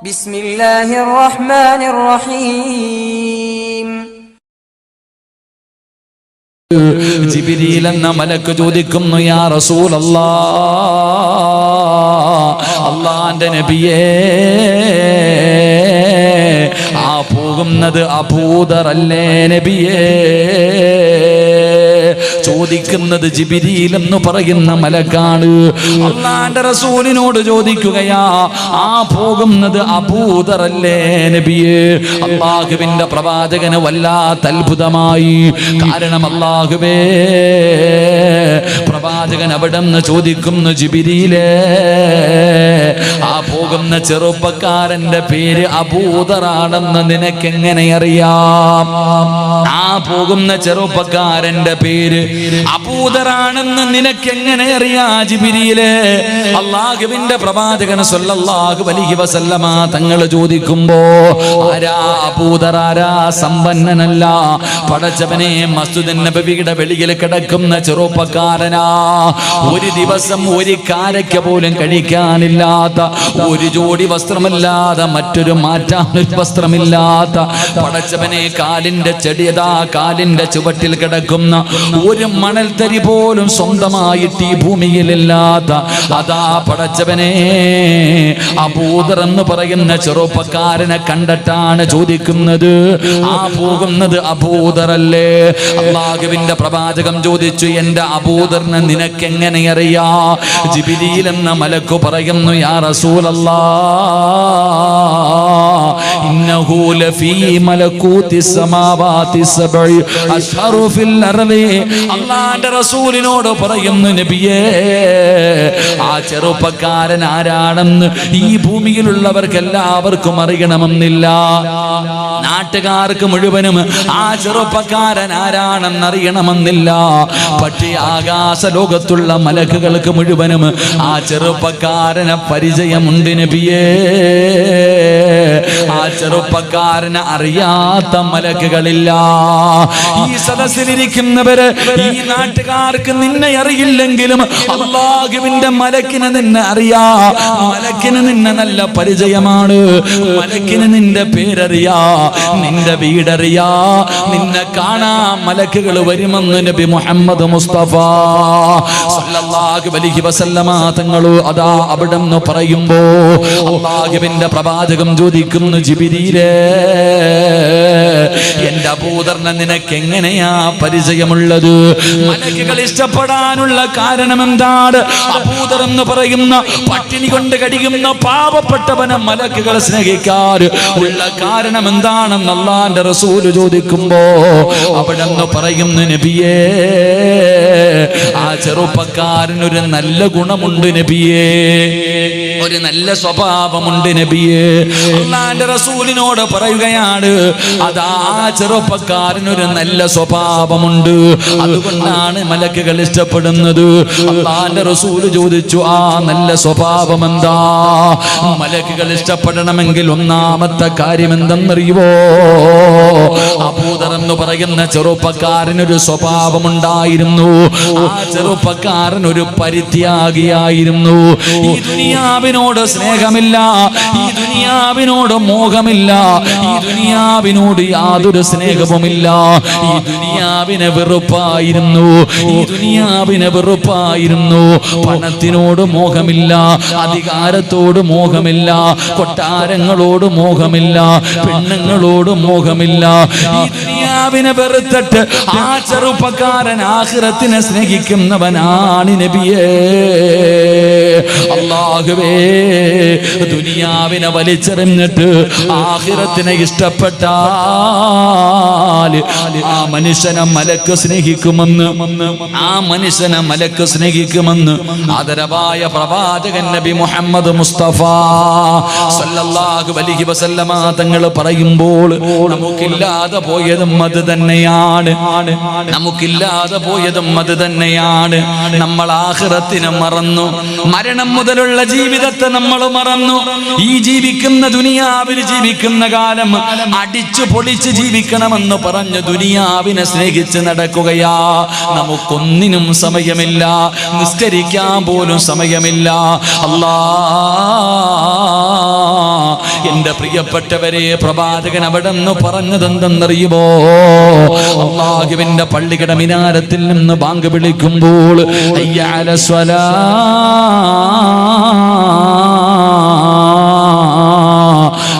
ബിസ്മില്ലാഹിർ റഹ്മാനിർ റഹീം ജിബിരിയിൽ എന്ന മലക്ക് ചോദിക്കുന്നു യാ റസൂലല്ലാ അള്ളാന്റെ നബിയേ ആ പോകുന്നത് അഭൂതറല്ലേ നബിയേ? ചോദിക്കുന്നത് ജിബിരിയിൽ എന്ന് പറയുന്ന മലക്കാണ്. അള്ളാന്റെ റസൂലിനോട് ചോദിക്കുകയാ ആ പോകുന്നത് അബൂതറല്ലേ അള്ളാഹുവിന്റെ പ്രവാചകന് വല്ലാത്ത അത്ഭുതമായി. കാരണം അള്ളാഹുവേ പ്രവാചകൻ അവിടെ നിന്ന് ചോദിക്കുന്നു ജിബിരിയിലെ ആ പോകുന്ന ചെറുപ്പക്കാരന്റെ പേര് അഭൂതറാണെന്ന് നിനക്ക് എങ്ങനെ അറിയാം? ആ പോകുന്ന ചെറുപ്പക്കാരന്റെ പേര് അഭൂതറാണെന്ന് നിനക്ക് എങ്ങനെ അറിയാ ജിബിരിയിലെ? അള്ളാഹുവിന്റെ പ്രവാചകൻ സല്ലല്ലാഹു അലൈഹി വസല്ലമ തങ്ങൾ ചോദിക്കുമ്പോ ആരാ അബൂദർ? ആരാ? സമ്പന്നനല്ല. പടച്ചവനെ മസ്ജിദ് നബവിയുടെ വെളിയിൽ കിടക്കുന്ന ചെറുപ്പക്കാരനാ. ഒരു ദിവസം ഒരു കാരയ്ക്ക് പോലും കഴിക്കാനില്ലാത്ത ഒരു ജോഡി വസ്ത്രമില്ലാതെ മറ്റൊരു മാറ്റാൻ വസ്ത്രമില്ലാത്ത പടച്ചവനെ കാലിന്റെ ചെടിയതാ കാലിന്റെ ചുവട്ടിൽ കിടക്കുന്ന ഒരു മണൽത്തരി പോലും സ്വന്തമായിട്ട് ഈ ഭൂമിയിലില്ലാത്ത അതാ പടച്ചവനെ അബൂദർ എന്ന് പറയുന്ന ചെറുപ്പക്കാരനെ കണ്ടിട്ടാണ് ചോദിക്കുന്നത്. ആ പോകുന്നത് അബൂദറല്ലേ? അള്ളാഹുവിന്റെ പ്രവാചകം ചോദിച്ചു എന്റെ അബൂദറിനെ നിനക്കെങ്ങനെ അറിയാ? ജിബിലിയിൽ എന്ന മലക്കു പറയുന്നു യാ ഇന്നഹു ലഫീ മലകൂതി സമാവാതി സബഇ അഷ്ഹറു ഫിൽ അർളി അള്ളാഹുവിന്റെ റസൂലിനോട് പറയുന്നു നബിയേ ആ ചെറുപ്പക്കാരൻ ആരാണെന്ന് ഈ ഭൂമിയിലുള്ളവർക്ക് എല്ലാവർക്കും അറിയണമെന്നില്ല. നാട്ടുകാർക്ക് മുഴുവനും ആ ചെറുപ്പക്കാരൻ ആരാണെന്ന് അറിയണമെന്നില്ല പക്ഷേ ആകാശ ലോകത്തുള്ള മലക്കുകൾക്ക് മുഴുവനും ആ ചെറുപ്പക്കാരനെ പരിചയമുണ്ട് നബിയേ. ആ ചെറുപ്പക്കാരനെ അറിയാത്ത മലക്കുകളില്ല. ഈ സദസ്സിലിരിക്കുന്നവര് ഈ നാട്ടുകാർക്ക് നിന്നെ അറിയില്ലെങ്കിലും അള്ളാഹുവിന്റെ മലക്കിന് നിന്നെ അറിയാ. മലക്കിന് നിന്നെ നല്ല പരിചയമാണ്. മലക്കിന് നിന്റെ പേരറിയാ. നിന്റെ വീടറിയാ. നിന്നെ കാണാ മലക്കുകൾ വരുമെന്ന് നബി മുഹമ്മദ് മുസ്തഫ. സല്ലല്ലാഹു അലൈഹി വസല്ലമ തങ്ങളോ അതാ അവിടെ നിന്ന് പറയുമ്പോ അള്ളാഹുവിന്റെ പ്രവാചകം ചോദിക്കുന്നു ജിബിരിയിലേ എന്റെ ഭൂതർണ നിനക്ക് എങ്ങനെയാ പരിചയമുള്ളത്? മലക്കുകൾ ഇഷ്ടപ്പെടാനുള്ള കാരണം എന്താണ് അഭൂതർ എന്ന് പറയുന്ന പട്ടിണി കൊണ്ട് കടിക്കുന്ന പാവപ്പെട്ടവനെ മലക്കുകൾ സ്നേഹിക്കാറ്. ഉള്ള കാരണം എന്താണെന്ന് അള്ളാന്റെ റസൂൽ ചോദിക്കുമ്പോ അവിടെ നിന്ന് പറയുന്നു നബിയേ ആ ചെറുപ്പക്കാരനൊരു നല്ല ഗുണമുണ്ട് നബിയേ. ഒരു നല്ല സ്വഭാവമുണ്ട് നബിയെ. അള്ളാന്റെ റസൂലിനോട് പറയുകയാണ് അതാ ചെറുപ്പക്കാരനൊരു നല്ല സ്വഭാവമുണ്ട്. അതുകൊണ്ടാണ് മലക്കുകൾ ഇഷ്ടപ്പെടുന്നത്. അള്ളാന്റെ റസൂൽ ചോദിച്ചു ആ നല്ല സ്വഭാവം എന്താ മലക്കുകൾ ഇഷ്ടപ്പെടണമെങ്കിൽ ഒന്നാമത്തെ കാര്യം എന്തെന്നറിയുവോ എന്ന് പറയുന്ന ചെറുപ്പക്കാരനൊരു സ്വഭാവമുണ്ടായിരുന്നു. ആ ചെറുപ്പക്കാരൻ ഒരു പരിത്യാഗിയായിരുന്നു. ഈ ദുനിയാവിനോട് സ്നേഹമില്ല ഈ ദുനിയാവിനോട് മോഹമില്ല ഈ ദുനിയാവിനോട് യാതൊരു സ്നേഹവുമില്ല. ഈ ദുനിയാവിനെ വെറുപ്പായിരുന്നു ഈ ദുനിയാവിനെ വെറുപ്പായിരുന്നു. പണത്തിനോട് മോഹമില്ല അധികാരത്തോട് മോഹമില്ല കൊട്ടാരങ്ങളോട് മോഹമില്ല പെണ്ണുങ്ങളോട് മോഹമില്ല. ഈ ദുനിയാവിനെ വെറുത്തിട്ട് ആ ചെറുപ്പക്കാരൻ ആഹ്റത്തിനെ സ്നേഹിക്കുന്നവനാണ് നബിയേ. അള്ളാഹുവേ ദുനിയാവിനെ വലിച്ചെറിഞ്ഞിട്ട് ആഹ്റത്തിനെ ഇഷ്ടപ്പെട്ട ആ മനുഷ്യനെ മലക്ക് സ്നേഹിക്കുമെന്ന് ആ മനുഷ്യനെ മലക്ക് സ്നേഹിക്കുമെന്ന് ആദരവായ പ്രവാചകൻ നബി മുഹമ്മദ് മുസ്തഫ സല്ലല്ലാഹു അലൈഹി വസല്ലമ തങ്ങൾ പറയുമ്പോൾ നമുക്കില്ലാതെ പോയതും അത് തന്നെയാണ്. നമുക്കില്ലാതെ പോയതും അത് തന്നെയാണ്. നമ്മൾ ആഖിറത്തിനെ മറന്നു. മരണം മുതലുള്ള ജീവിതത്തെ നമ്മൾ മറന്നു. ഈ ജീവിക്കുന്ന ദുനിയാവിൽ ജീവിക്കുന്ന കാലം അടിച്ചു പൊളിച്ച് ജീവിക്കണമെന്ന് പറഞ്ഞു ദുനിയാവിനെ സ്നേഹിച്ച് നടക്കുകയാ. നമുക്കൊന്നിനും സമയമില്ല. നിസ്കരിക്കാൻ പോലും സമയമില്ല. അല്ലാ എന്റെ പ്രിയപ്പെട്ടവരെ പ്രവാചകൻ അവിടെ നിന്ന് പറഞ്ഞതെന്തെന്നറിയുമോ? അള്ളാഹുവിന്റെ പള്ളിയുടെ മിനാരത്തിൽ നിന്ന് ബാങ്ക് വിളിക്കുമ്പോൾ അയ്യാല സ്വലാ.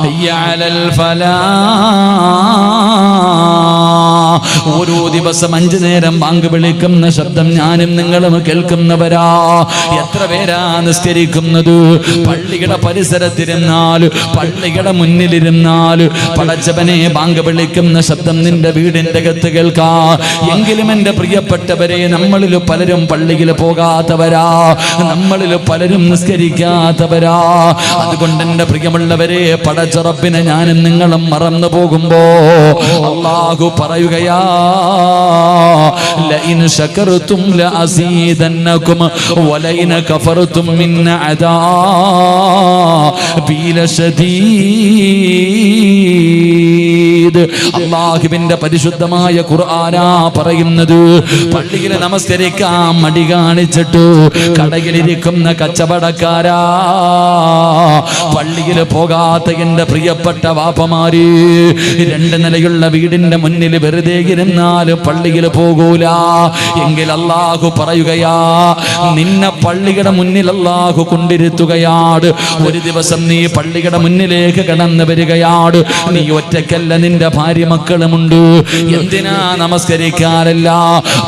അയ്യാലൽ ഫലാ. ഓരോ ദിവസം അഞ്ചു നേരം ബാങ്ക് വിളിക്കുന്ന ശബ്ദം ഞാനും നിങ്ങളും കേൾക്കുന്നവരാ. എത്ര പേരാ നിസ്കരിക്കുന്നത്? പള്ളിയുടെ പരിസരത്തിരുന്നാൽ പള്ളിയുടെ മുന്നിലിരുന്നാൽ പടച്ചവനെ ബാങ്ക് വിളിക്കുന്ന ശബ്ദം നിന്റെ വീടിന്റെ അകത്ത് കേൾക്കാ. എങ്കിലും എന്റെ പ്രിയപ്പെട്ടവരെ നമ്മളിൽ പലരും പള്ളിയിൽ പോകാത്തവരാ. നമ്മളിൽ പലരും നിസ്കരിക്കാത്തവരാ. അതുകൊണ്ട് എന്റെ പ്രിയമുള്ളവരെ പടച്ചുറപ്പിനെ ഞാനും നിങ്ങളും മറന്നു പോകുമ്പോ അള്ളാഹു പറയുകയാ ലഇൻ شكرتم لأزيدنكم ولئن كفرتم من عذابي لشديد അള്ളാഹുവിന്റെ പരിശുദ്ധമായ ഖുർആനാ പറയുന്നത് പള്ളിയിൽ നമസ്കരിക്കാൻ മടി കാണിച്ചിട്ട് കടയിലിരിക്കുന്ന കച്ചവടക്കാരാ പള്ളിയിൽ പോകാത്ത എന്റെ പ്രിയപ്പെട്ട വാപ്പമാര് രണ്ട് നിലയുള്ള വീടിന്റെ മുന്നിൽ വെറുതെ ഇരുന്നാൽ പള്ളിയിൽ പോകൂല. എങ്കിൽ അള്ളാഹു പറയുകയാ നിന്നെ പള്ളിയുടെ മുന്നിൽ അള്ളാഹു കൊണ്ടിരുത്തുകയാണ് ഒരു ദിവസം നീ പള്ളിയുടെ മുന്നിലേക്ക് കടന്നു വരികയാണ് നീ ഒറ്റക്കല്ല നിന്റെ ഭാര്യ മക്കളുമുണ്ട്. എന്തിനാ നമസ്കരിക്കാറില്ല?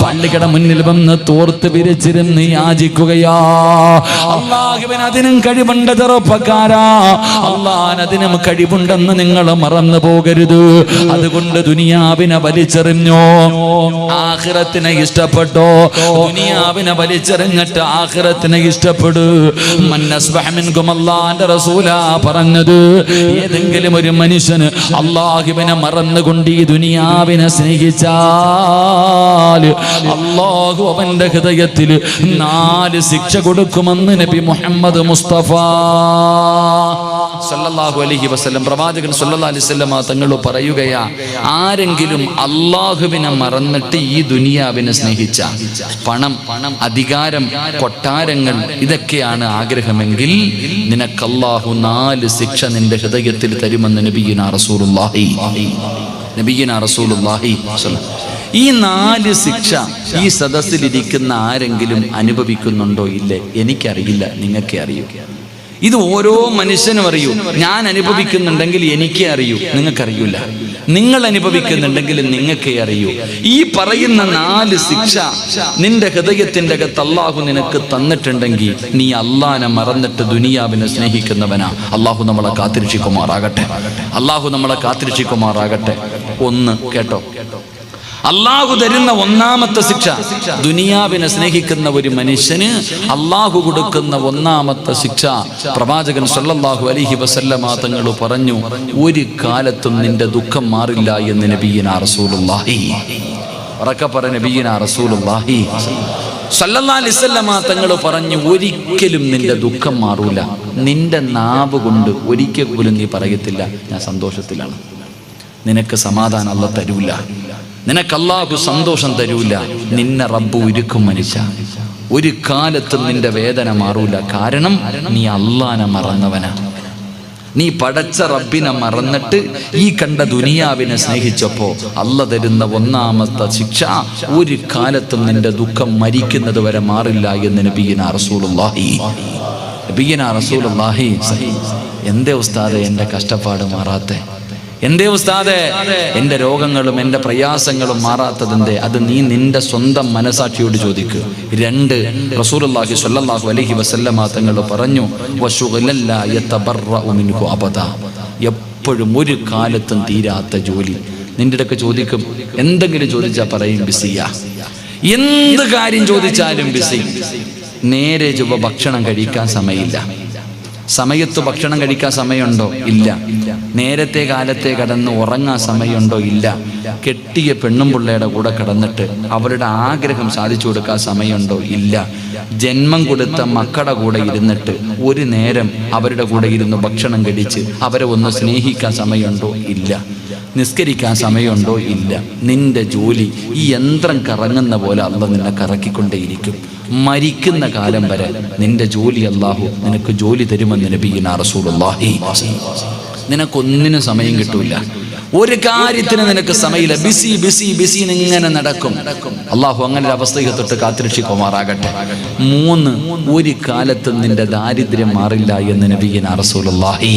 പള്ളിയുടെ മുന്നിൽ വന്ന് തോർത്ത് വിരിച്ചിരുന്ന് യാചിക്കുകയാ. അള്ളാഹുവിന് അതിനും കഴിവുണ്ട് ചെറുപ്പക്കാരാ അള്ളാൻ കഴിവുണ്ടെന്ന് നിങ്ങൾ മറന്നു പോകരുത്. അതുകൊണ്ട് ദുനിയാവിനെ വലിച്ചെറിഞ്ഞോ? ആഹ്റത്തിനെ ഇഷ്ടപ്പെട്ടോ? ദുനിയാവിനെ വലിച്ചെറിഞ്ഞിട്ട് ആഹ്റത്തിനെ ഇഷ്ടപ്പെടൂ. മന്നസ്ബഹമിൻകും റസൂലാ പറഞ്ഞത്. ഏതെങ്കിലും ഒരു മനുഷ്യന് അള്ളാഹുവിനെ മറന്നുകൊണ്ട് ഈ ദുനിയാവിനെ സ്നേഹിച്ചാൽ അള്ളാഹു അവന്റെ ഹൃദയത്തിൽ നാല് ശിക്ഷ കൊടുക്കുമെന്ന് നബി മുഹമ്മദ് മുസ്തഫ സല്ലല്ലാഹു അലൈഹി വസല്ലം പ്രവാചകൻ സല്ലല്ലാഹു അലൈഹി വസല്ലം തങ്ങൾ പറയുകയാ ആരെങ്കിലും അള്ളാഹുവിനെ മറന്നിട്ട് ഈ ദുനിയാവിനെ സ്നേഹിച്ച പണം അധികാരം കൊട്ടാരങ്ങൾ ഇതൊക്കെയാണ് ആഗ്രഹമെങ്കിൽ നിനക്കല്ലാഹു നാല് ശിക്ഷ നിന്റെ ഹൃദയത്തിൽ തരുമെന്ന് നബിയുന റസൂലുള്ളാഹി. നബിയുന റസൂലുള്ളാഹി ഈ നാല് ശിക്ഷ ഈ സദസ്സിലിരിക്കുന്ന ആരെങ്കിലും അനുഭവിക്കുന്നുണ്ടോ ഇല്ലേ? എനിക്കറിയില്ല. നിങ്ങൾക്കേ അറിയൂ. ഇത് ഓരോ മനുഷ്യനും അറിയൂ. ഞാൻ അനുഭവിക്കുന്നുണ്ടെങ്കിൽ എനിക്കേ അറിയൂ. നിങ്ങൾക്കറിയൂല. നിങ്ങൾ അനുഭവിക്കുന്നുണ്ടെങ്കിൽ നിങ്ങൾക്കേ അറിയൂ. ഈ പറയുന്ന നാല് ശിക്ഷ നിന്റെ ഹൃദയത്തിന്റെ അകത്ത് അള്ളാഹു നിനക്ക് തന്നിട്ടുണ്ടെങ്കിൽ നീ അള്ളാനെ മറന്നിട്ട് ദുനിയാവിനെ സ്നേഹിക്കുന്നവനാ. അള്ളാഹു നമ്മളെ കാത്തിരിച്ചിക്കുമാറാകട്ടെ അള്ളാഹു നമ്മളെ കാത്തിരിച്ചിക്കുമാറാകട്ടെ ഒന്ന് കേട്ടോ. അള്ളാഹു തരുന്ന ഒന്നാമത്തെ ശിക്ഷ. ദുനിയാവിനെ സ്നേഹിക്കുന്ന ഒരു മനുഷ്യന് അള്ളാഹു കൊടുക്കുന്ന ഒന്നാമത്തെ ശിക്ഷ. പ്രവാചകൻ സല്ലല്ലാഹു അലൈഹി വസല്ലമ തങ്ങൾ പറഞ്ഞു ഒരു കാലത്തും നിന്റെ ദുഃഖം മാറില്ല എന്ന് നബീന റസൂലുള്ളാഹി. പറ നബീന റസൂലുള്ളാഹി. തങ്ങൾ പറഞ്ഞു ഒരിക്കലും നിന്റെ ദുഃഖം മാറൂല. നിന്റെ നാവ് കൊണ്ട് ഒരിക്കൽ പോലും നീ പറയത്തില്ല. ഞാൻ സന്തോഷത്തിലാണ്. നിനക്ക് സമാധാനം അല്ല തരൂല. നിനക്ക് സന്തോഷം തരൂല. നിന്നെ റബ്ബ് ഒരുക്കും മനുഷ്യ. ഒരു കാലത്തും നിന്റെ വേദന മാറൂല. കാരണം നീ അള്ളാനെ മറന്നവനാ. നീ പടച്ച റബ്ബിനെ മറന്നിട്ട് ഈ കണ്ട ദുനിയാവിനെ സ്നേഹിച്ചപ്പോ അല്ല തരുന്ന ഒന്നാമത്തെ ശിക്ഷ ഒരു കാലത്തും നിന്റെ ദുഃഖം മരിക്കുന്നത് വരെ മാറില്ല എന്ന് നബീന റസൂലുള്ളാഹി. നബീന റസൂലുള്ളാഹി. എന്തേ ഉസ്താദെ എന്റെ കഷ്ടപ്പാട് മാറാത്തെ? എന്തേ ഉസ്താദെ? എന്റെ രോഗങ്ങളും എന്റെ പ്രയാസങ്ങളും മാറാത്തതെന്തേ? അത് നീ നിന്റെ സ്വന്തം മനസാക്ഷിയോട് ചോദിക്കുക രണ്ട് റസൂലുള്ളാഹി സ്വല്ലല്ലാഹു അലൈഹി വസല്ലമ തങ്ങൾ പറഞ്ഞു എപ്പോഴും ഒരു കാലത്തും തീരാത്ത ജോലി. നിന്റെ അടുക്ക ചോദിക്കും എന്തെങ്കിലും ചോദിച്ചാൽ പറയും ബിസിയ. എന്ത് കാര്യം ചോദിച്ചാലും ബിസി. നേരെ ചൊവ്വ ഭക്ഷണം കഴിക്കാൻ സമയമില്ല. സമയത്ത് ഭക്ഷണം കഴിക്കാൻ സമയമുണ്ടോ? ഇല്ല. നേരത്തെ കാലത്തെ കടന്ന് ഉറങ്ങാൻ സമയമുണ്ടോ ഇല്ല. കെട്ടിയ പെണ്ണും പിള്ളയുടെ കൂടെ കിടന്നിട്ട് അവരുടെ ആഗ്രഹം സാധിച്ചു കൊടുക്കാൻ സമയമുണ്ടോ ഇല്ല. ജന്മം കൊടുത്ത മക്കളുടെ കൂടെ ഇരുന്നിട്ട് ഒരു നേരം അവരുടെ കൂടെ ഇരുന്ന് ഭക്ഷണം കഴിച്ച് അവരെ ഒന്ന് സ്നേഹിക്കാൻ സമയമുണ്ടോ ഇല്ല. നിസ്കരിക്കാൻ സമയമുണ്ടോ ഇല്ല. നിന്റെ ജോലി ഈ യന്ത്രം കറങ്ങുന്ന പോലെ അല്ല നിന്നെ കറക്കിക്കൊണ്ടേയിരിക്കും. മരിക്കുന്ന കാലം വരെ നിന്റെ ജോലി അല്ലാഹു നിനക്ക് ജോലി തരുമെന്ന് നബീന റസൂലുള്ളാഹി. നിനക്കൊന്നിനും സമയം കിട്ടൂല. ഒരു കാര്യത്തിന് നിനക്ക് സമയമില്ല. ബിസി ബിസി ബിസി ഇങ്ങനെ നടക്കും. അള്ളാഹു അങ്ങനെ ഒരു അവസ്ഥയെ തൊട്ട് കാത്തിരക്ഷിക്കുമാറാകട്ടെ. മൂന്ന് ഒരു കാലത്തും നിന്റെ ദാരിദ്ര്യം മാറില്ല എന്ന് നബീന റസൂലുള്ളാഹി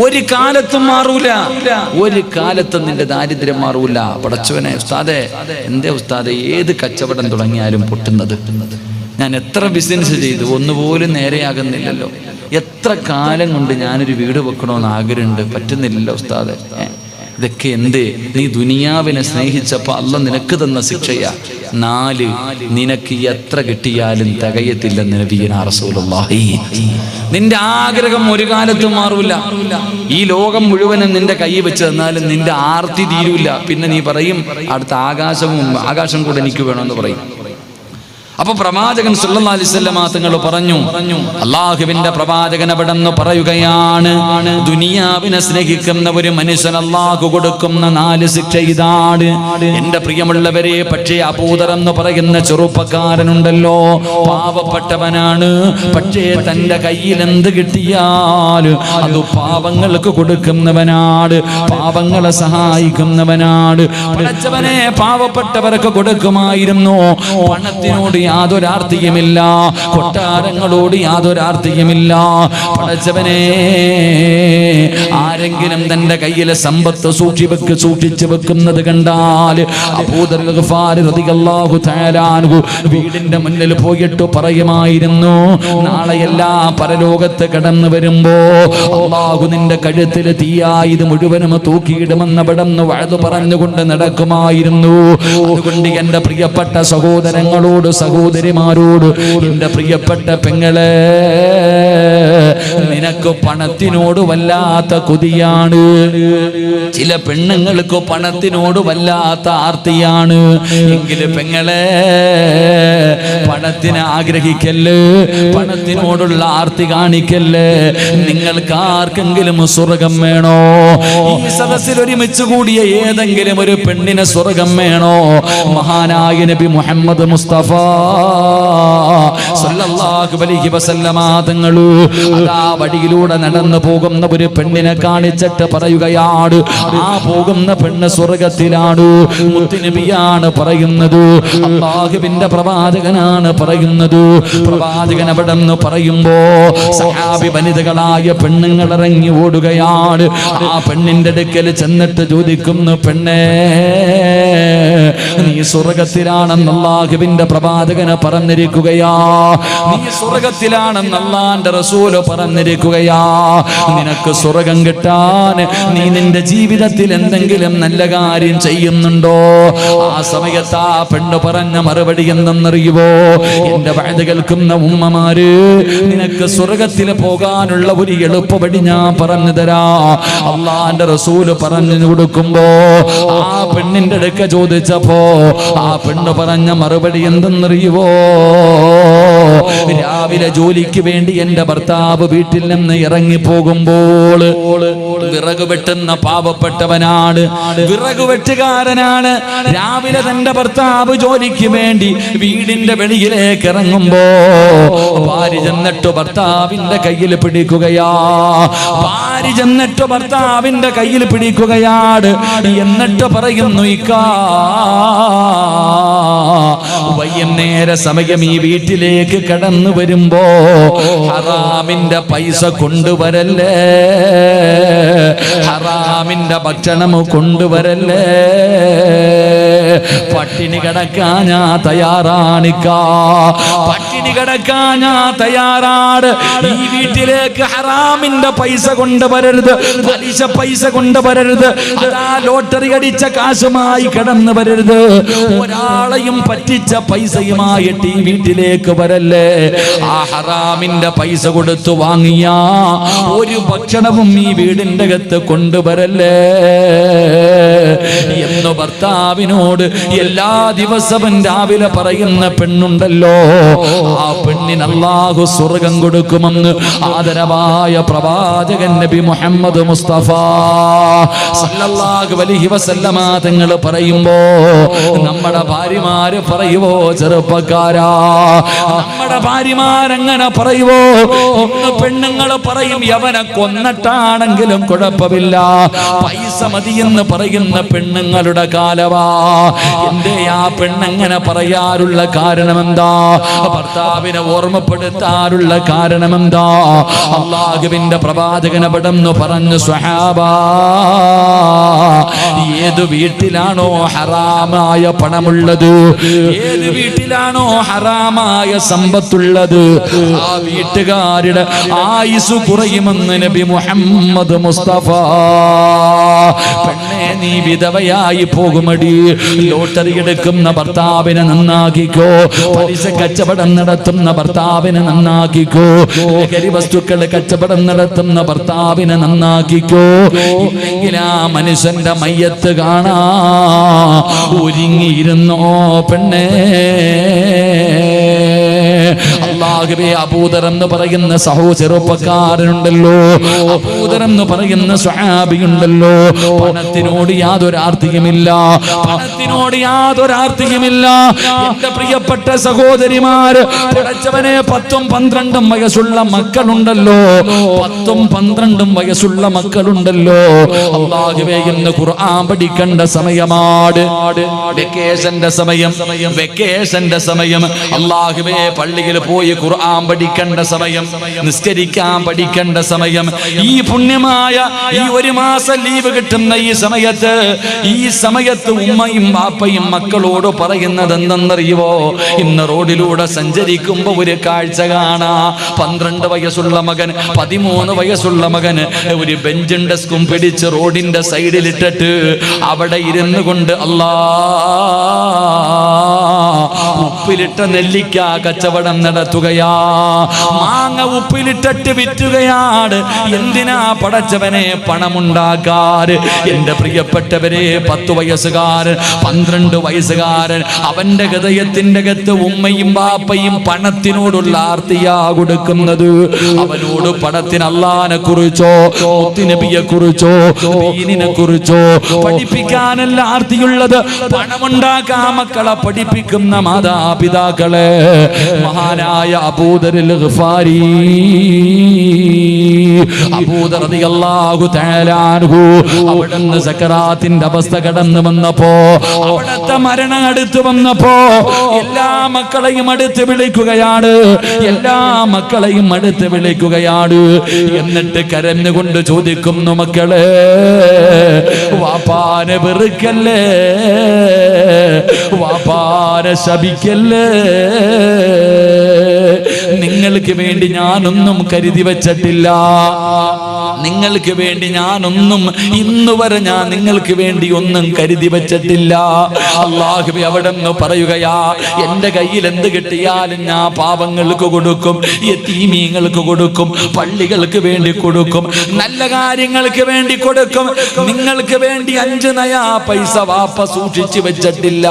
ഒരു കാലത്തും മാറൂല. ഒരു കാലത്തും നിന്റെ ദാരിദ്ര്യം മാറൂല. പടച്ചവനെ ഉസ്താദെ എന്തേ ഉസ്താദെ ഏത് കച്ചവടം തുടങ്ങിയാലും പൊട്ടുന്നത്? ഞാൻ എത്ര ബിസിനസ് ചെയ്തു? ഒന്നുപോലും നേരെയാകുന്നില്ലല്ലോ. എത്ര കാലം കൊണ്ട് ഞാനൊരു വീട് വെക്കണമെന്ന് ആഗ്രഹമുണ്ട്? പറ്റുന്നില്ലല്ലോ ഉസ്താദ്? ഇതൊക്കെ എന്ത്? നീ ദുനിയാവിനെ സ്നേഹിച്ചപ്പോൾ അല്ല നിനക്ക് തന്ന ശിക്ഷയാ. നാല് നിനക്ക് എത്ര കിട്ടിയാലും തികയത്തില്ല നിന്റെ ആഗ്രഹം ഒരു കാലത്തും മാറൂല. ഈ ലോകം മുഴുവനും നിന്റെ കൈ വെച്ച് തന്നാലും നിന്റെ ആർത്തി തീരൂല. പിന്നെ നീ പറയും അടുത്ത ആകാശവും ആകാശം കൂടെ എനിക്ക് വേണമെന്ന് പറയും. അപ്പൊ പ്രവാചകൻ സല്ലല്ലാഹു അലൈഹി വസല്ലമ തങ്ങൾ പറഞ്ഞു അള്ളാഹുവിന്റെ പ്രവാചകൻ അവിടെ നിന്ന് പറയുകയാണ് ദുനിയാവിനെ സ്നേഹിക്കുന്ന ഒരു മനുഷ്യൻ അള്ളാഹു കൊടുക്കുന്ന നാല് ശിക്ഷ ഇതാണ്. എന്റെ പ്രിയമുള്ളവരെ പക്ഷേ അപൂതർ എന്ന് പറയുന്ന ചെറുപ്പക്കാരനുണ്ടല്ലോ പാവപ്പെട്ടവനാണ്. പക്ഷേ തന്റെ കയ്യിൽ എന്ത് കിട്ടിയാലും അത് പാവങ്ങൾക്ക് കൊടുക്കുന്നവനാണ് പാവങ്ങളെ സഹായിക്കുന്നവനാണ്. പഠിച്ചവനെ പാവപ്പെട്ടവർക്ക് കൊടുക്കുമായിരുന്നു. പണത്തിനോട് യാതൊരാർത്ഥിയുമില്ല. കൊട്ടാരങ്ങളോട് യാതൊരാർത്ഥിയുമില്ല. പടച്ചവനെ ആരെങ്കിലും തന്റെ കയ്യിലെ സമ്പത്ത് സൂക്ഷി വെക്ക് സൂക്ഷിച്ചു വെക്കുന്നത് കണ്ടാൽ വീടിന്റെ മുന്നിൽ പോയിട്ട് പറയുമായിരുന്നു നാളെയെല്ലാം പരലോകത്ത് കടന്നു വരുമ്പോ അള്ളാഹു നിന്റെ കഴുത്തിൽ തീയായി ഇത് മുഴുവനും തൂക്കിയിടുമെന്ന് പെടന്ന് വഴുതു പറഞ്ഞുകൊണ്ട് നടക്കുമായിരുന്നു. അതുകൊണ്ട് എന്റെ പ്രിയപ്പെട്ട സഹോദരങ്ങളോട് സഹോദരിമാരോട് എന്റെ പ്രിയപ്പെട്ട പെങ്ങളെ നിനക്ക് പണത്തിനോട് വല്ലാത്ത കൊതിയാണ്. ചില പെണ്ണുങ്ങൾക്ക് പണത്തിനോട് വല്ലാത്ത ആർത്തിയാണ്. എങ്കിലും പെങ്ങളെ പണത്തിന് ആഗ്രഹിക്കല്ലേ? പണത്തിനോടുള്ള ആർത്തി കാണിക്കല്ലേ? നിങ്ങൾക്ക് ആർക്കെങ്കിലും സ്വർഗം വേണോ? ഈ സദസ്സിൽ ഒരുമിച്ച് കൂടിയ ഏതെങ്കിലും ഒരു പെണ്ണിന് സ്വർഗം വേണോ? മഹാനായ നബി മുഹമ്മദ് മുസ്തഫ സല്ലല്ലാഹു അലൈഹി വസല്ലമ തങ്ങളു അതാ വഴിയിലൂടെ നടന്നു പോകുന്ന ഒരു പെണ്ണിനെ കാണിച്ചിട്ട് പറയുകയാണ് ആ പോകുന്ന പെണ്ണ് സ്വർഗത്തിലാണ് മുത്തുനബിയാണ് പറയുന്നത്. അള്ളാഹുവിന്റെ പ്രവാചകനാണ് പറയുന്നത്. പ്രവാചകൻ അവിടെ നിന്ന് പറയുമ്പോ സഹാബി വനിതകളായ പെണ്ണുങ്ങൾ ഇറങ്ങി ഓടുകയാണ്. ആ പെണ്ണിന്റെ അടുക്കൽ ചെന്നിട്ട് ചോദിക്കുന്നു പെണ്ണേ നീ സ്വർഗത്തിലാണെന്ന് അള്ളാഹുവിന്റെ പ്രവാചകന് പറഞ്ഞിരിക്കുകയാ. നീ സ്വർഗത്തിലാണെന്ന് അള്ളാന്റെ റസൂൽ പറഞ്ഞിരിക്കുകയാ. നിനക്ക് സ്വർഗം കിട്ടാൻ നീ നിന്റെ ജീവിതത്തിൽ എന്തെങ്കിലും നല്ല കാര്യം ചെയ്യുന്നുണ്ടോ? ആ സമയത്ത് ആ പെണ്ണ് പറഞ്ഞ മറുപടി എന്തെന്നറിയുവോ? എന്റെ വഴുത് കേൾക്കുന്ന ഉമ്മമാര് നിനക്ക് സ്വർഗത്തിൽ പോകാനുള്ള ഒരു എളുപ്പപടി ഞാൻ പറഞ്ഞു തരാ. അള്ളാന്റെ റസൂൽ പറഞ്ഞു കൊടുക്കുമ്പോ ആ പെണ്ണിന്റെ അടുക്ക ചോദിച്ചപ്പോ ആ പെണ്ണ് പറഞ്ഞ മറുപടി എന്തെന്നറിയുവോ? രാവിലെ ജോലിക്ക് വേണ്ടി എന്റെ ഭർത്താവ് വീട്ടിൽ നിന്ന് ഇറങ്ങി പോകുമ്പോൾ വിറക് വെട്ടുന്ന പാവപ്പെട്ടവനാണ്. വിറക് വെട്ടുകാരനാണ്. രാവിലെ തന്റെ ഭർത്താവ് ജോലിക്ക് വേണ്ടി വീടിന്റെ വെളിയിലേക്ക് ഇറങ്ങുമ്പോ ഭാര്യ ചെന്നിട്ട് ഭർത്താവിന്റെ കയ്യിൽ പിടിക്കുകയാ. ഭാര്യ ചെന്നിട്ട് ഭർത്താവിന്റെ കയ്യിൽ പിടിക്കുകയാണ്. എന്നിട്ട് പറയുന്നു ഇക്കാ വൈകുന്നേര സമയം ഈ വീട്ടിലേക്ക് കടന്നു വരുമ്പോ ഹറാമിന്റെ പൈസ കൊണ്ടുവരല്ലേ? ഹറാമിന്റെ ഭക്ഷണം കൊണ്ടുവരല്ലേ? പട്ടിണി കിടക്കാൻ ഞാൻ തയ്യാറാണിക്കാ പട്ടിണി കിടക്കാൻ ഞാൻ തയ്യാറാണ്. ഈ വീട്ടിലേക്ക് ഹറാമിന്റെ പൈസ കൊണ്ടുവരരുത് പലിശ പൈസ കൊണ്ടുവരരുത് അതാ ലോട്ടറി അടിച്ച കാശുമായി കടന്നു വരരുത്. ഒരാളെയും പറ്റിച്ച പൈസയുമായിട്ട് ഈ വീട്ടിലേക്ക് വരല്ലേ? ആ ഹറാമിന്റെ പൈസ കൊടുത്തു വാങ്ങിയ ഒരു ഭക്ഷണവും ഈ വീടിന്റെ അകത്ത് കൊണ്ടുവരല്ലേ? എന്ന് ഭർത്താവിനോട് എല്ലാ ദിവസവും രാവിലെ പറയുന്ന പെണ്ണുണ്ടല്ലോ. ആ പെണ്ണിന് അള്ളാഹു സ്വർഗം കൊടുക്കുമെന്ന് ആദരവായ പ്രവാചകൻ നബി മുഹമ്മദ് മുസ്തഫ സല്ലല്ലാഹു അലൈഹി വസല്ലമ തങ്ങൾ പറയുമ്പോ നമ്മുടെ ഭാര്യമാര് പറയുവോ ചെറുപ്പക്കാരാ? നമ്മുടെ ഭാര്യമാരങ്ങനെ പറയുവോ? പെണ്ണുങ്ങൾ പറയും യവനെ കൊന്നിട്ടാണെങ്കിലും കുഴപ്പമില്ല. പൈസ മതിയെന്ന് പറയുന്ന പെണ്ണുങ്ങളുടെ കാലവാ. എന്റെ ആ പെണ്ണങ്ങനെ പറയാറുള്ള കാരണം എന്താ ഭർത്താവിനെ ഓർമ്മപ്പെടുത്താറുള്ള കാരണം എന്താ അള്ളാഹുവിന്റെ പ്രവാചകനെ പെടുന്നു പറഞ്ഞു സ്വഹാബ ഏത് വീട്ടിലാണോ ഹറാമായ പണമുള്ളത്? ഏത് വീട്ടിലാണോ ഹറാമായ സമ്പത്തുള്ളത്? ആ വീട്ടുകാരുടെ ആയുസ് കുറയുമെന്ന് നബി മുഹമ്മദ് മുസ്തഫ. നീ വിധവയായി പോകുമടി. ലോട്ടറി എടുക്കുന്ന ഭർത്താവിനെ നന്നാക്കിക്കോ. പലിശ കച്ചവടം നടത്തുന്ന ഭർത്താവിനെ നന്നാക്കിക്കോ. ലഹരി വസ്തുക്കൾ കച്ചവടം നടത്തുന്ന ഭർത്താവിനെ നന്നാക്കിക്കോ. ഇല്ലെങ്കിൽ ആ മനുഷ്യന്റെ മയ്യത്ത് കാണാ. ഒരുങ്ങിയിരുന്നോ പെണ്ണേ? അള്ളാഹുവേ അബൂദർ എന്ന് പറയുന്ന സഹോ ചെറുപ്പക്കാരനുണ്ടല്ലോ. അബൂദർ എന്ന് പറയുന്ന സ്വഹാബിയുണ്ടല്ലോ. പണത്തിനോട് യാതൊരു ആർത്തിയുമില്ല പണത്തിനോട് യാതൊരു ആർത്തിയുമില്ല എന്റെ പ്രിയപ്പെട്ട സഹോദരിമാര് പഠിച്ചവനെ പത്തും പന്ത്രണ്ടും വയസ്സുള്ള മക്കളുണ്ടല്ലോ. പത്തും പന്ത്രണ്ടും വയസ്സുള്ള മക്കളുണ്ടല്ലോ. അള്ളാഹുബേ ഇന്ന് ഖുർആൻ പഠിക്കേണ്ട സമയമാണ്. വെക്കേഷന്റെ സമയം. വെക്കേഷന്റെ സമയം. അള്ളാഹുബേ പള്ളിയിൽ പോയി ഖുർആൻ പഠിക്കേണ്ട സമയം നിസ്കരിക്കാൻ പഠിക്കേണ്ട സമയം. ഈ പുണ്യമായ ഈ ഒരു മാസം ലീവ് കിട്ടുന്ന ഈ സമയത്ത് ഈ സമയത്ത് ഉമ്മയും ബാപ്പയും മക്കളോട് പറയുന്നത് എന്തെന്നറിയുവോ? ഇന്ന് റോഡിലൂടെ സഞ്ചരിക്കുമ്പോ ഒരു കാഴ്ച കാണാ. പന്ത്രണ്ട് വയസ്സുള്ള മകൻ പതിമൂന്ന് വയസ്സുള്ള മകൻ ഒരു ബെഞ്ചും ഡെസ്കും പിടിച്ച് റോഡിന്റെ സൈഡിലിട്ടിട്ട് അവിടെ ഇരുന്നു കൊണ്ട് അല്ലാ ഉപ്പിലിട്ട നെല്ലിക്ക കച്ചവടം നടത്തുകയാ. മാങ്ങ ഉപ്പിലിട്ടിട്ട് വിറ്റുകയാണ്. എന്തിനാ പടച്ചവനെ പണമുണ്ടാക്കാറ് എന്റെ പ്രിയപ്പെട്ടവരെ പത്ത് വയസ്സുകാരൻ പന്ത്രണ്ട് വയസ്സുകാരൻ അവന്റെ ഹൃദയത്തിന്റെ അകത്ത് ഉമ്മയും ബാപ്പയും പണത്തിനോടുള്ള ആർത്തിയാ കൊടുക്കുന്നത്. അവനോട് പണത്തിന് അള്ളാനെ കുറിച്ചോ നബിയെ കുറിച്ചോ ദീനിനെ കുറിച്ചോ പഠിപ്പിക്കാനല്ല ആർത്തിയുള്ളത്. പണമുണ്ടാക്കാൻ മക്കളെ പഠിപ്പിക്കുന്ന മാതാപിതാക്കളെ മഹാനായ അബൂദരിൽ ഗഫാരി അവിടുന്ന് സക്കറാത്തിന്റെ അവസ്ഥ കടന്നു വന്നപ്പോ അവിടുത്തെ മരണം അടുത്ത് വന്നപ്പോ എല്ലാ മക്കളെയും അടുത്ത് വിളിക്കുകയാണ് എല്ലാ മക്കളെയും അടുത്ത് വിളിക്കുകയാണ്. എന്നിട്ട് കരഞ്ഞുകൊണ്ട് ചോദിക്കുന്നു മക്കളെ വാപ്പാനെ വെറുക്കല്ലേ? വാപ്പാനെ ശപിക്കല്ലേ? നിങ്ങൾക്ക് വേണ്ടി ഞാനൊന്നും കരുതി വച്ചിട്ടില്ല. നിങ്ങൾക്ക് വേണ്ടി ഞാനൊന്നും ഇന്ന് വരെ ഞാൻ നിങ്ങൾക്ക് വേണ്ടി ഒന്നും കരുതി വെച്ചിട്ടില്ല. അള്ളാഹുബി അവിടെ നിന്ന് പറയുകയാ എന്റെ കയ്യിൽ എന്ത് കിട്ടിയാലും ഞാൻ പാപങ്ങൾക്ക് കൊടുക്കും തീമീങ്ങൾക്ക് കൊടുക്കും പള്ളികൾക്ക് വേണ്ടി കൊടുക്കും നല്ല കാര്യങ്ങൾക്ക് വേണ്ടി കൊടുക്കും. നിങ്ങൾക്ക് വേണ്ടി അഞ്ച് നയാ പൈസ വാപ്പ സൂക്ഷിച്ചു വെച്ചിട്ടില്ല.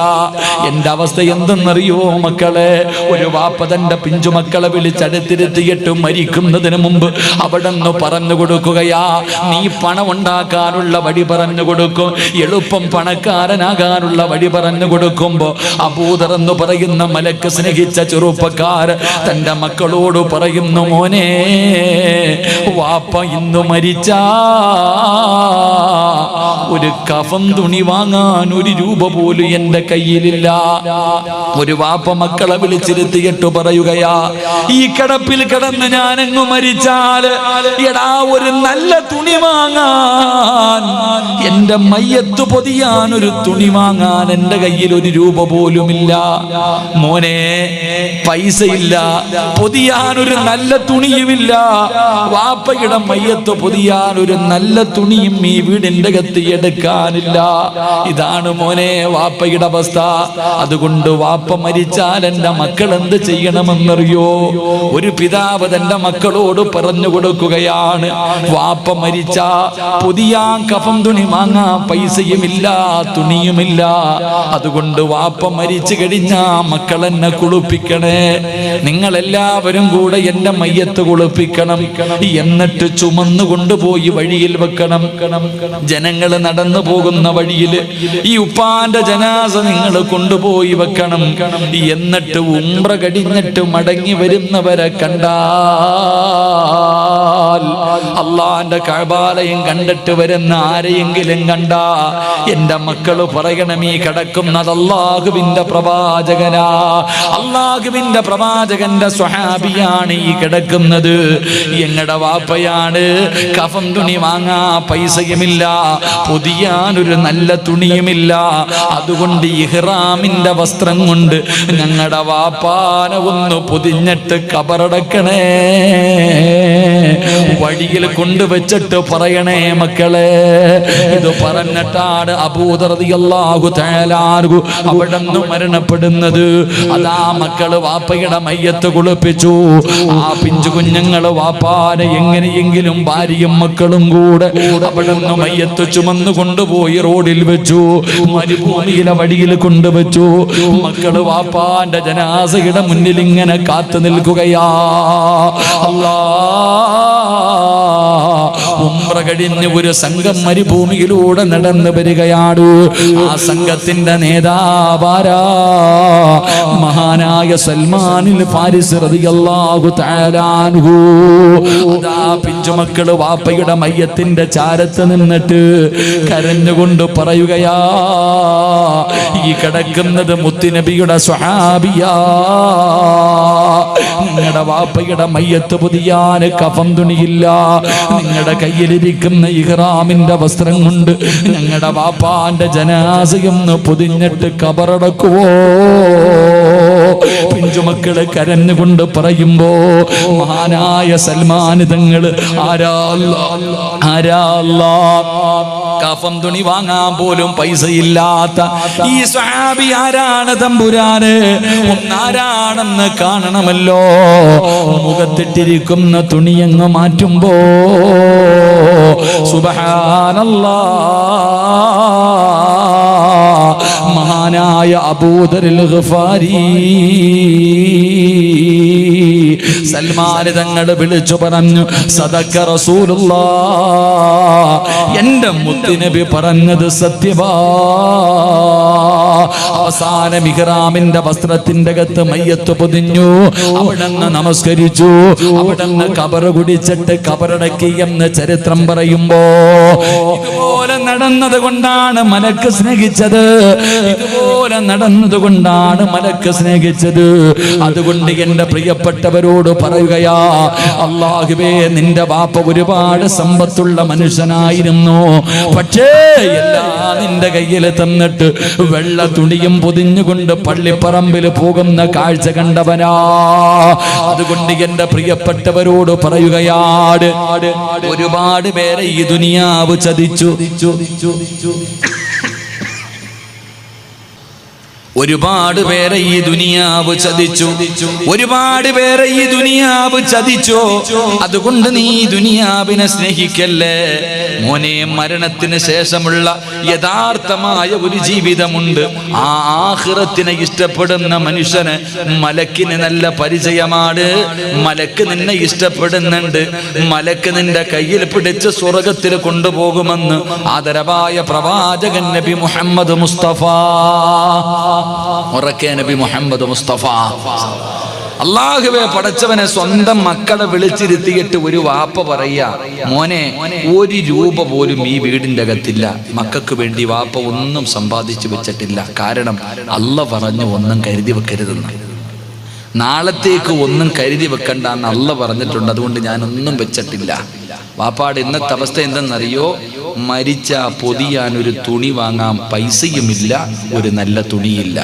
എന്റെ അവസ്ഥ എന്തെന്നറിയോ മക്കളെ? ഒരു വാപ്പ തന്റെ പിഞ്ചു മക്കളെ വിളിച്ചടുത്തിരുത്തിയിട്ട് മരിക്കുന്നതിന് മുമ്പ് അവിടെ നിന്ന് പറഞ്ഞു കൊടുക്കുകയാ. നീ പണം ഉണ്ടാക്കാനുള്ള വഴി പറഞ്ഞു കൊടുക്കും. എളുപ്പം പണക്കാരനാകാനുള്ള വഴി പറഞ്ഞു കൊടുക്കുമ്പോ അബൂദർ എന്ന് പറയുന്ന മലക്ക് സ്നേഹിച്ച ചെറുപ്പക്കാർ തന്റെ മക്കളോട് പറയുന്നു മോനെ വാപ്പ ഇന്ന് മരിച്ച. ഒരു കഫം തുണി വാങ്ങാൻ ഒരു രൂപ പോലും എന്റെ കയ്യിലില്ല. ഒരു വാപ്പ മക്കളെ വിളിച്ചിരുത്തിയിട്ട് പറയുകയാ ഈ കിടപ്പിൽ കിടന്ന് ഞാൻ മരിച്ചാൽ എടാ ഒരു നല്ല തുണി വാങ്ങാൻ. എന്റെ മയ്യത്ത് പൊതിയാൻ ഒരു തുണി വാങ്ങാൻ എന്റെ കയ്യിൽ ഒരു രൂപ പോലുമില്ല. മോനെ പൈസ ഇല്ല പൊതിയാൻ ഒരു നല്ല തുണിയുമില്ല. വാപ്പയുടെ മയ്യത്ത് പൊതിയാൻ ഒരു നല്ല തുണിയും ഈ വീടിന്റെ കത്ത് എടുക്കാനില്ല. ഇതാണ് മോനെ വാപ്പയുടെ അവസ്ഥ. അതുകൊണ്ട് വാപ്പ മരിച്ചാൽ എന്റെ മക്കൾ എന്ത് ചെയ്യണമെന്നറിയോ? ഒരു പിതാവ് തന്റെ മക്കളോട് പറഞ്ഞു കൊടുക്കുകയാണ്. വാപ്പ മരിച്ച പുതിയ കഫം തുണി വാങ്ങാ പൈസയുമില്ല തുണിയുമില്ല. അതുകൊണ്ട് വാപ്പ മരിച്ചു കഴിഞ്ഞ മക്കൾ എന്നെ കുളിപ്പിക്കണേ. നിങ്ങൾ എല്ലാവരും കൂടെ എന്റെ മയ്യത്ത് കുളിപ്പിക്കണം. എന്നിട്ട് ചുമന്നു കൊണ്ടുപോയി വഴിയിൽ വെക്കണം. ജനങ്ങൾ നടന്നു പോകുന്ന വഴിയിൽ ഈ ഉപ്പാന്റെ ജനാസ നിങ്ങൾ കൊണ്ടുപോയി വെക്കണം. എന്നിട്ട് ഉമ്ര കടിഞ്ഞിട്ട് മടങ്ങി വരുന്നവരെ കണ്ടാൽ അള്ളാന്റെ കഴബാലയം കണ്ടിട്ട് വരുന്ന ആരെയെങ്കിലും കണ്ട എന്റെ മക്കൾ പറയണം ഈ കിടക്കുന്നത് അള്ളാഹുവിന്റെ പ്രവാചകനാ. അള്ളാഹുവിന്റെ പ്രവാചകന്റെ സ്വഹാബിയാണ് ഈ കിടക്കുന്നത്. എങ്ങടെ വാപ്പയാണ്? കഫം തുണി വാങ്ങാ പൈസയുമില്ല. പുതിയാനൊരു നല്ല തുണിയുമില്ല. അതുകൊണ്ട് ഇഹ്റാമിന്റെ വസ്ത്രം കൊണ്ട് ഞങ്ങളുടെ വാപ്പാന ഒന്ന് പൊതിഞ്ഞിട്ട് കബറടക്കണേ. വഴിയിൽ കൊണ്ടുവച്ചിട്ട് പറയണേ മക്കളെ. ഇത് പറഞ്ഞിട്ടാണ് അബൂതറിയല്ലാഹു തേലാർഗു അവിടെ നിന്ന് മരണപ്പെടുന്നത്. അതാ മക്കൾ വാപ്പയുടെ മയ്യത്ത് കുളിപ്പിച്ചു. ആ പിഞ്ചു കുഞ്ഞുങ്ങൾ വാപ്പാനെ എങ്ങനെയെങ്കിലും ഭാര്യയും മക്കളും കൂടെ അവിടെ നിന്ന് മയ്യത്ത് ചുമന്നു കൊണ്ടുപോയി റോഡിൽ വെച്ചു. മരുഭൂമിയിലെ വഴിയിൽ കൊണ്ടുവച്ചു. മക്കൾ വാപ്പാന്റെ ജനാസയുടെ മുന്നിൽ ഇങ്ങനെ കാത്തു നിൽക്കുകയാ. അല്ലാ. ഉംറ കഴിഞ്ഞ് ഒരു സംഘം മരുഭൂമിയിലൂടെ നടന്നു വരികയാണ് ആ സംഘത്തിന്റെ നേതാവാരാ മഹാനായ സൽമാനിൽ ഫാരിസ് റതിയല്ലാഹു തആല ദാ പിഞ്ചുമക്കൾ വാപ്പയുടെ മയ്യത്തിന്റെ ചാരത്ത് നിന്നിട്ട് കരഞ്ഞുകൊണ്ട് പറയുകയാ ഈ കിടക്കുന്നത് മുത്തുനബിയുടെ സ്വഹാബിയാ. നിങ്ങളുടെ വാപ്പയുടെ മയ്യത്ത് പുതിയാന് കഫം തുണിയില്ല. നിങ്ങളുടെ കയ്യിലിരിക്കുന്ന ഇഹ്റാമിന്റെ വസ്ത്രം കൊണ്ട് ഞങ്ങളുടെ വാപ്പാന്റെ ജനാസയൊന്ന് പൊതിഞ്ഞിട്ട് കബറടക്കുവോ? പിഞ്ചുമക്കൾ കരഞ്ഞുകൊണ്ട് പറയുമ്പോ മഹാനായ സൽമാനിതങ്ങൾ ആരാ അല്ലാ, ആരാ അല്ലാ. കഫം തുണി വാങ്ങാൻ പോലും പൈസ ഇല്ലാത്ത ഈ സ്വഹാബി ആരാണ് തമ്പുരാന്? ഒന്നാരാണെന്ന് കാണണമല്ലോ. മുഖത്തിട്ടിരിക്കുന്ന തുണിയങ്ങ് മാറ്റുമ്പോ سبحان الله. മഹാനായ അബൂദരിൽ ഗഫാരി. സൽമാൻ തങ്ങൾ വിളിച്ചു പറഞ്ഞു സദക്ക റസൂലുള്ള. എന്റെ മുത്തുനബി പറഞ്ഞത് സത്യവാ അവസാന മിഹ്റാമിന്റെ വസ്ത്രത്തിന്റെ അകത്ത് മയ്യത്ത് പൊതിഞ്ഞു അവിടങ്ങ് നമസ്കരിച്ചു. അവിടങ്ങ് കബറ് കുടിച്ചിട്ട് കബറടക്കി എന്ന് ചരിത്രം പറയുമ്പോ ഇതുപോലെ നടന്നത് കൊണ്ടാണ് മനക്ക് സ്നേഹിച്ചത്. ഇതുപോലെ നടന്നതുകൊണ്ടാണ് മലക്ക് സ്നേഹിച്ചത്. അതുകൊണ്ട് എന്റെ പ്രിയപ്പെട്ടവരോട് പറയുകയാ അള്ളാഹുവേ നിന്റെ വാപ്പ ഒരുപാട് സമ്പത്തുള്ള മനുഷ്യനായിരുന്നു. പക്ഷേ എല്ലാ നിന്റെ കയ്യിൽ തന്നിട്ട് വെള്ള തുണിയും പൊതിഞ്ഞുകൊണ്ട് പള്ളിപ്പറമ്പിൽ പോകുന്ന കാഴ്ച കണ്ടവനാ. അതുകൊണ്ട് എന്റെ പ്രിയപ്പെട്ടവരോട് പറയുകയാട് ഒരുപാട് പേരെ ഈ ദുനിയാവ് ചതിച്ചു. ഒരുപാട് പേരെ ഈ ദുനിയാവ് ചതിച്ചു. ഒരുപാട് പേരെ ഈ ദുനിയാവ് ചതിച്ചു. അതുകൊണ്ട് നീ ദുനിയാവിനെ സ്നേഹിക്കല്ലേ? മോനെ മരണത്തിന് ശേഷമുള്ള യഥാർത്ഥമായ ഒരു ജീവിതമുണ്ട്. ആ ആഹ്റത്തിനെ ഇഷ്ടപ്പെടുന്ന മനുഷ്യന് മലക്കിന് നല്ല പരിചയമാണ്. മലക്ക് നിന്നെ ഇഷ്ടപ്പെടുന്നുണ്ട്. മലക്ക് നിന്റെ കയ്യിൽ പിടിച്ച് സ്വർഗത്തിൽ കൊണ്ടുപോകുമെന്ന് ആദരവായ പ്രവാചകൻ നബി മുഹമ്മദ് മുസ്തഫ. ഉറക്കെ നബി മുഹമ്മദ് മുസ്തഫ. അള്ളാഹുവെ പടച്ചവനെ സ്വന്തം മക്കളെ വിളിച്ചിരുത്തിയിട്ട് ഒരു വാപ്പ പറയാ മോനെ ഒരു രൂപ പോലും ഈ വീടിന്റെ അകത്തില്ല. മക്കൾക്ക് വേണ്ടി വാപ്പ ഒന്നും സമ്പാദിച്ചു വെച്ചിട്ടില്ല. കാരണം അല്ല പറഞ്ഞു ഒന്നും കരുതി വെക്കരുതെന്ന്. നാളത്തേക്ക് ഒന്നും കരുതി വെക്കണ്ട എന്ന് അല്ല പറഞ്ഞിട്ടുണ്ട്. അതുകൊണ്ട് ഞാനൊന്നും വെച്ചിട്ടില്ല. വാപ്പാട് ഇന്നത്തെ അവസ്ഥ എന്തെന്നറിയോ? മരിച്ച പൊതിയാൻ ഒരു തുണി വാങ്ങാൻ പൈസയുമില്ല ഒരു നല്ല തുണിയില്ല.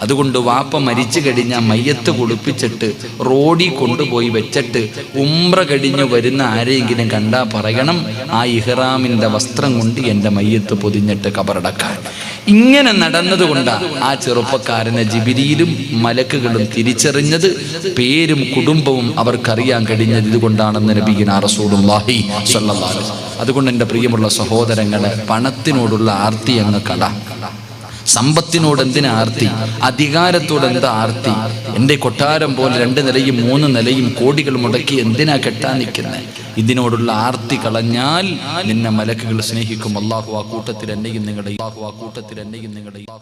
അതുകൊണ്ട് വാപ്പ മരിച്ചു കഴിഞ്ഞാൽ മയ്യത്ത് കുളിപ്പിച്ചിട്ട് റോഡി കൊണ്ടുപോയി വെച്ചിട്ട് ഉമ്ര കഴിഞ്ഞ് വരുന്ന ആരെങ്കിലും കണ്ടാ പറയണം ആ ഇഹ്റാമിന്റെ വസ്ത്രം കൊണ്ട് എന്റെ മയ്യത്ത് പൊതിഞ്ഞിട്ട് കബറടക്കാൻ. ഇങ്ങനെ നടന്നതുകൊണ്ടാണ് ആ ചെറുപ്പക്കാരനെ ജിബിരിയിലും മലക്കുകളും തിരിച്ചറിഞ്ഞത് പേരും കുടുംബവും അവർക്കറിയാൻ കഴിഞ്ഞത് ഇതുകൊണ്ടാണെന്ന് നബീന റസൂലുള്ളാഹി വസല്ലം. അതുകൊണ്ട് എന്റെ പ്രിയമുള്ള സഹോദരങ്ങളെ പണത്തിനോടുള്ള ആർത്തി അങ്ങ് കട സമ്പത്തിനോട് എന്തിനാ ആർത്തി? അധികാരത്തോട് എന്താ ആർത്തി? എന്റെ കൊട്ടാരം പോലെ രണ്ട് നിലയും മൂന്ന് നിലയും കോടികൾ മുടക്കി എന്തിനാ കെട്ടാൻ നിൽക്കുന്നത് ഇതിനോടുള്ള ആർത്തി കളഞ്ഞാൽ നിന്നെ മലക്കുകൾ സ്നേഹിക്കും. അള്ളാഹു ആ കൂട്ടത്തിൽ എന്നെയും നിങ്ങളുടെ ആ കൂട്ടത്തിൽ എന്നെയും നിങ്ങളുടെ ആ